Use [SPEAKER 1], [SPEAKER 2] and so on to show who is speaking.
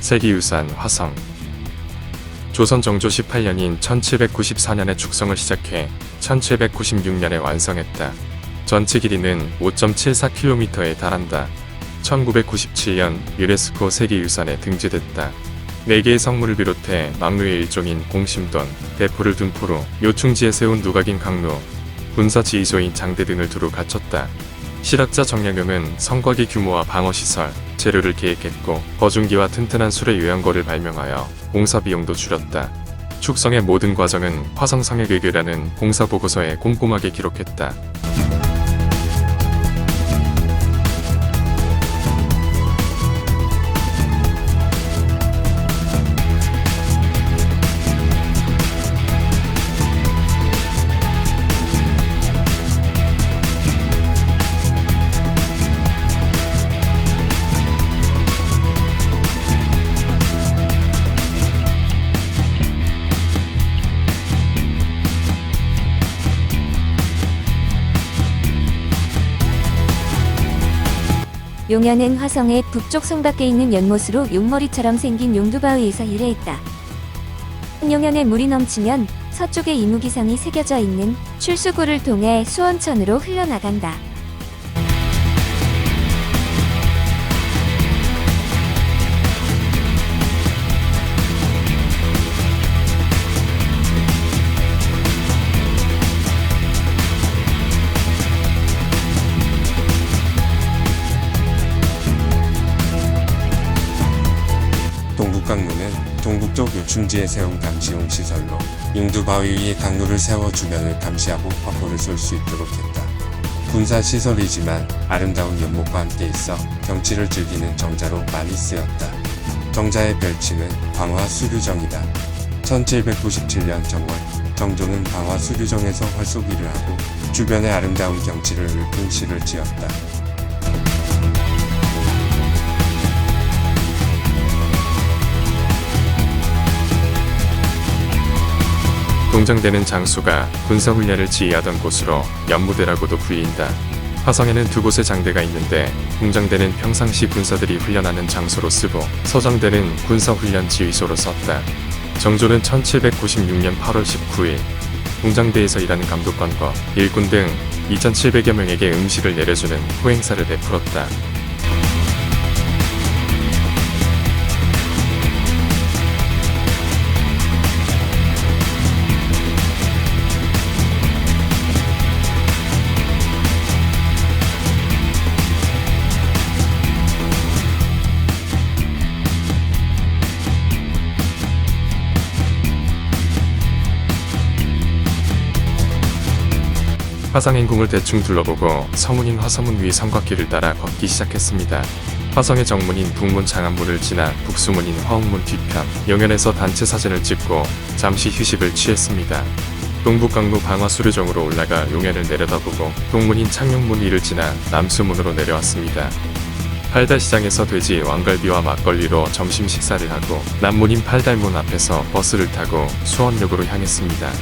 [SPEAKER 1] 세계유산 화성 조선 정조 18년인 1794년에 축성을 시작해 1796년에 완성했다. 전체 길이는 5.74km에 달한다. 1997년 유네스코 세계유산에 등재됐다. 4개의 성물을 비롯해 막루의 일종인 공심돈, 대포를 둔포로 요충지에 세운 누각인 강로, 군사 지휘소인 장대 등을 두루 갖췄다. 실학자 정량용은 성곽의 규모와 방어시설, 재료를 계획했고 거중기와 튼튼한 수레 요양거를 발명하여 공사 비용도 줄였다. 축성의 모든 과정은 화성성의 괴교라는 공사 보고서에 꼼꼼하게 기록했다.
[SPEAKER 2] 용현은 화성의 북쪽 성밖에 있는 연못으로 용머리처럼 생긴 용두바위에서 일해했다. 용현에 물이 넘치면 서쪽에 이무기성이 새겨져 있는 출수구를 통해 수원천으로 흘러나간다.
[SPEAKER 3] 요충지에 세운 감시용 시설로 용두바위 위에 강로를 세워 주변을 감시하고 화포를 쏠 수 있도록 했다. 군사 시설이지만 아름다운 연못과 함께 있어 경치를 즐기는 정자로 많이 쓰였다. 정자의 별칭은 광화 수류정이다. 1797년 정월, 정조는 광화 수류정에서 활쏘기를 하고 주변의 아름다운 경치를 읊은 시를 지었다.
[SPEAKER 1] 동정되는 장소가 군사훈련을 지휘하던 곳으로 연무대라고도 불린다. 화성에는 두 곳의 장대가 있는데 공장대는 평상시 군사들이 훈련하는 장소로 쓰고 서장대는 군사훈련 지휘소로 썼다. 정조는 1796년 8월 19일 공장대에서 일하는 감독관과 일군 등 2,700여 명에게 음식을 내려주는 호행사를 베풀었다. 화성행궁을 대충 둘러보고 성문인 화성문 위 성곽길을 따라 걷기 시작했습니다. 화성의 정문인 북문 장안문을 지나 북수문인 화옥문 뒤편 영현에서 단체 사진을 찍고 잠시 휴식을 취했습니다. 동북강로 방화수류정으로 올라가 용현을 내려다보고 동문인 창룡문 위를 지나 남수문으로 내려왔습니다. 팔달시장에서 돼지 왕갈비와 막걸리로 점심 식사를 하고 남문인 팔달문 앞에서 버스를 타고 수원역으로 향했습니다.